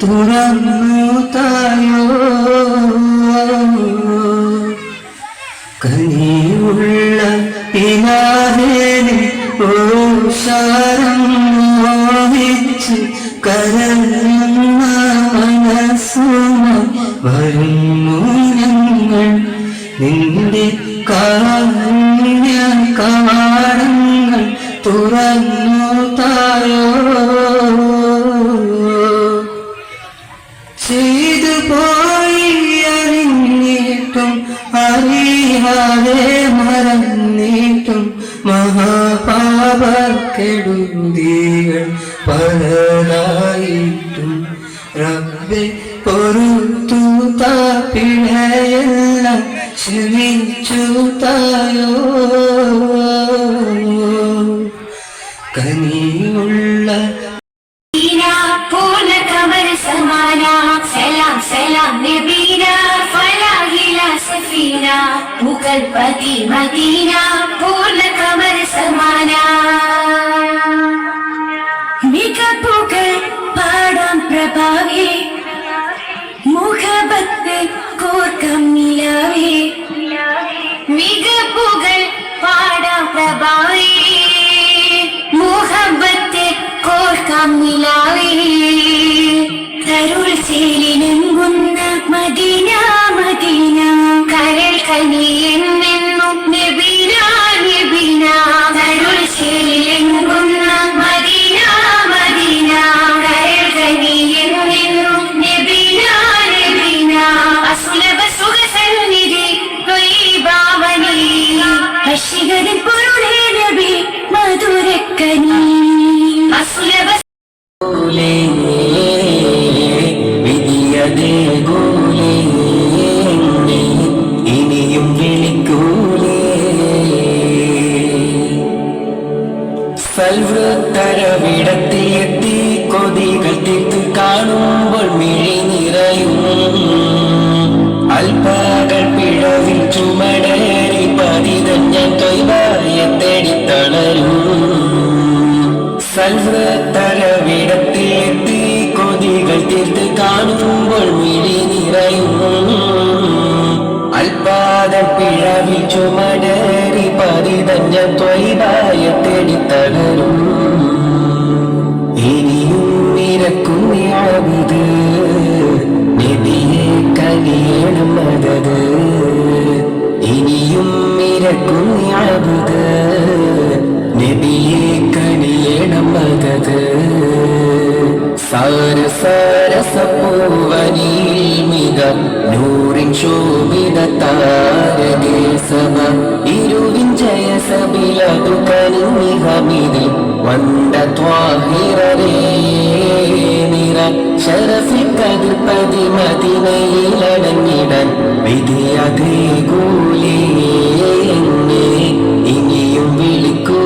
തുറന്നു തായോ കനിയുള്ള ഇലാഹേനെ ഓഷാരം മോഹിച്ച് കരയുന്ന മനസ്സുമായി വരുന്നു നിന്റെ പോയി അറിഞ്ഞിട്ടും അറിയാതെ മറന്നിട്ടും മഹാപാപക്കെടുതികൾ പലതായിട്ടും റബ്ബെ പൊറുത്തു താപ്പിഴയെല്ലാം ക്ഷമിച്ചു തായോ? കനിയുള്ള സലാം നബീന ഫലാഹില സഫീന മുഗൾ പതി മദീന പൂർണ കമർ സമാന മികപ്പുകൾ പാടാം പ്രഭാവേ മുഖപത്ത് കോർക്കം നിലാവേ മികപ്പുകൾ പാടാം പ്രഭാവേ മുഖബത്ത് കോർക്കം നിലാവേ തരുൾ ചേലിനെങ്കുന്ന മദീന മദീന സൽവൃത്തരവിടത്തിലെത്തി കൊതികൾ തീർത്ത് കാണുമ്പോൾ മിഴി നിറയും. അൽപ്പകൾ പിഴവിൽ ചുമടേറി പതിതൻ ഞാൻ തൊയ്വായ തേടിത്തളരും സൽവൃത്തരവിടത്തിയെത്തി കൊതികൾ തീർത്ത് കാണുമ്പോൾ മിഴി നിറയും. അൽപാദ പിഴവിൽ ചുമടേറി പതിതഞ്ഞ ത്വൈതായ തേടിത്തളരും ഇനിയും നിരക്കും യാവിത് നിധിയെ കനിയണം മതത് ഇനിയും നിരക്കും യാവിത് നബിയെ കനിയണം മതത് സാര സാരസപ്പൂവനിൽ മിക നൂറിൻ ശോഭിത ഇരുവിൻ സബിലതു കനിമിഹമിതിൽ വണ്ട കതിർ പതിമതിമയിലടങ്ങിടാൻ വിധിയതേ കൂലേ ഇനിയും വിളിക്കൂലേ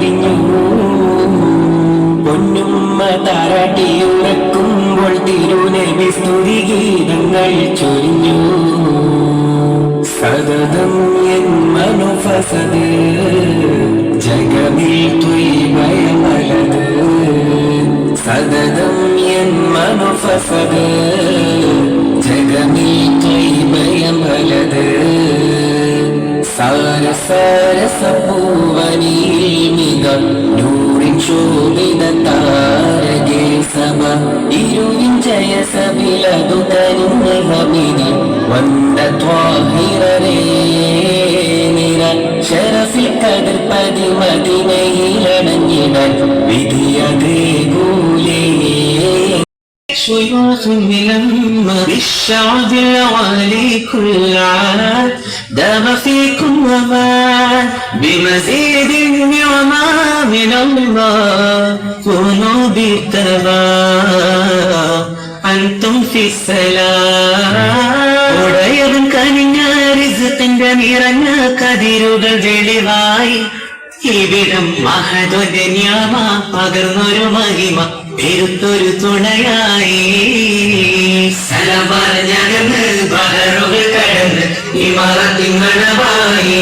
പതിഞ്ഞു പൊന്നുമ്മ താരാട്ടിയുറക്കുമ്പോൾ തിരുനബി സ്തുതിഗീതങ്ങൾ ചൊരിഞ്ഞു. സതതം എൻ മനുഫസത് ജഗമിൽ ത്വയ്മയമലത് സതതം എൻ മനുഫസത് ജഗമിൽ ത്വയ്മയമലത് സാര സാര സപ്പൂവനിൽ ജയ സബിലതു കനിഞ്ഞ ഹമിനി വന്ന ത്വാഹിറരേ നിര ശരഫിൽ കതിർ പതി മദിനയിലടഞ്ഞിടാൻ വിധിയതേ കൂലേ شيوخ لما بالشعب العالي كل عام دام فيكم وما بمزيد نعمة من الله كونوا بالتبع അന്തും ഉടയതും കനിഞ്ഞ റിസത്തിന്റെ നിറഞ്ഞ കതിരുകൾ വെളിവായി. ഇവിടം മഹതുന്യാമ പകർന്നൊരു മഹിമ എഴുത്തൊരു തുണയായി. സ്ഥലമറിഞ്ഞകന്ന് ബഹറുകൾ കടന്ന് ഇമറത്തിങ്ങളവായി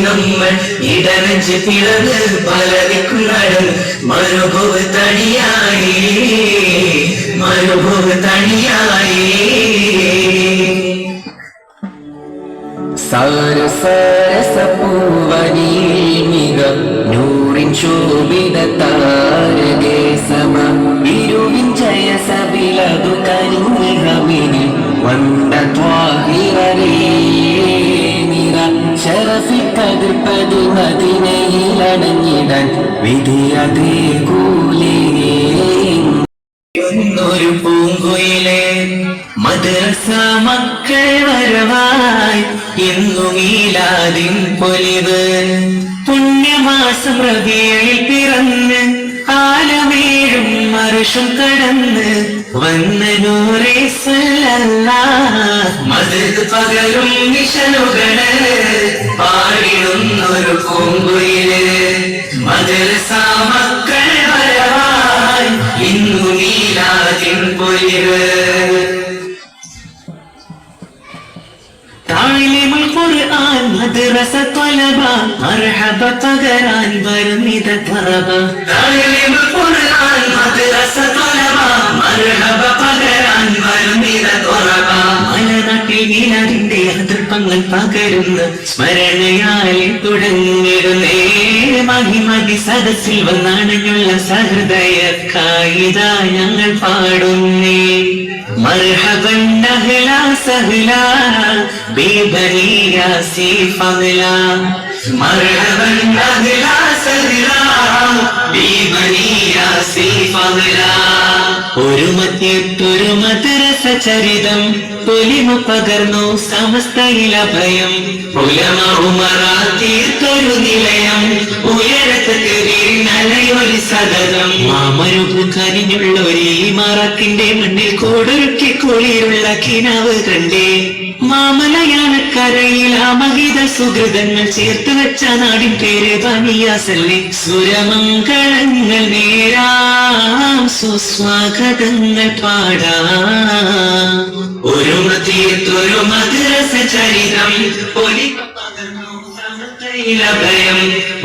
നമ്മൾ ഇടനഞ്ച് പിറന്ന് പലതിക്കും നടന്ന് മരുഭവ തടിയായി മരുഭവ് തടിയായി സാരസാരസപൂവനീമിക നൂറിൻ ശോഭിത താരകേ സമ ഇരുവിൻ ജയ സബിലതു കരിമികമിനി വണ്ട ത്വാഹിരേ നിറ ശരഫി കതിർപ്പതി മദിനയിലടഞ്ഞിടാൻ വിധിയതേ കൂലേ ഒരു പൂങ്കുയിലെ മദ്രസ മക്കൾ വരവായി എന്നു മീലാദിൻ പൊലിവ്. പുണ്യമാസം റബിയയിൽ പിറന്ന് ആലമേഴും മറുഷും കടന്ന് വന്ന നൂറേ മതിൽ പകരും മിഷനുകൾ പാടിടുന്നൊരു പൂങ്കുയിൽ. മദ്രസ മക്കൾ بويرد تعليم القرآن مدرسة طلبة مرحبا قدران برميد طلبة تعليم القرآن مدرسة طلبة مرحبا قدران برميد طلبة. വീണതിന്റെ അതൃപ്പങ്ങൾ പകരുന്ന. സ്മരണയാൽ തുടങ്ങരുന്നേ മഹിമതി സദസ്സിൽ വന്നണഞ്ഞുള്ള സഹൃദയക്കായിത ഞങ്ങൾ പാടുന്നേ. മർഹബൻ നഹ്ല സഹ്ല ബേബനിയ സീ ഫഗ്ല مرحبا أهلا سهلا ببني ياسين فضلا ഒരു മധ്യത്തൊരു മദ്രസ ചരിതം പൊലിമ പകർന്നു സമസ്തയിൽ അഭയം തീർത്തൊരു നിലയം ഉയരത്ത് നലയൊരു സതതം മാമരുഭു കരിഞ്ഞുള്ള ഒരു ഈ മറത്തിന്റെ മണ്ണിൽ കോടൊരുക്കി കുളിരുള്ള കിനാവ് കണ്ടേ മാമലയാണ് കരയിൽ അമഹിത സുഹൃതങ്ങൾ ചേർത്ത് വെച്ച നാടിൻ പേര് പനിയാസല്ലേ സുരമംഗളങ്ങൾ നേരാം സുസ്വാഗതങ്ങൾ പാടാം. ഒരു മതിയത്തൊരു മദ്രസ ചരിതം ഒലി അഭയം.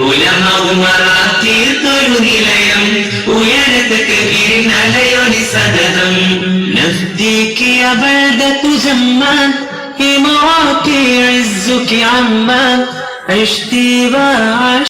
ഉലമൗമറാത്തീർത്തൊരു നിലയം ഉയരത്തക്ക് നലയൊലി സതതം നദ്ദീക്കിയ ബൽദ തുജമ്മ جمة إماراتي عزك عما عشتي وعاش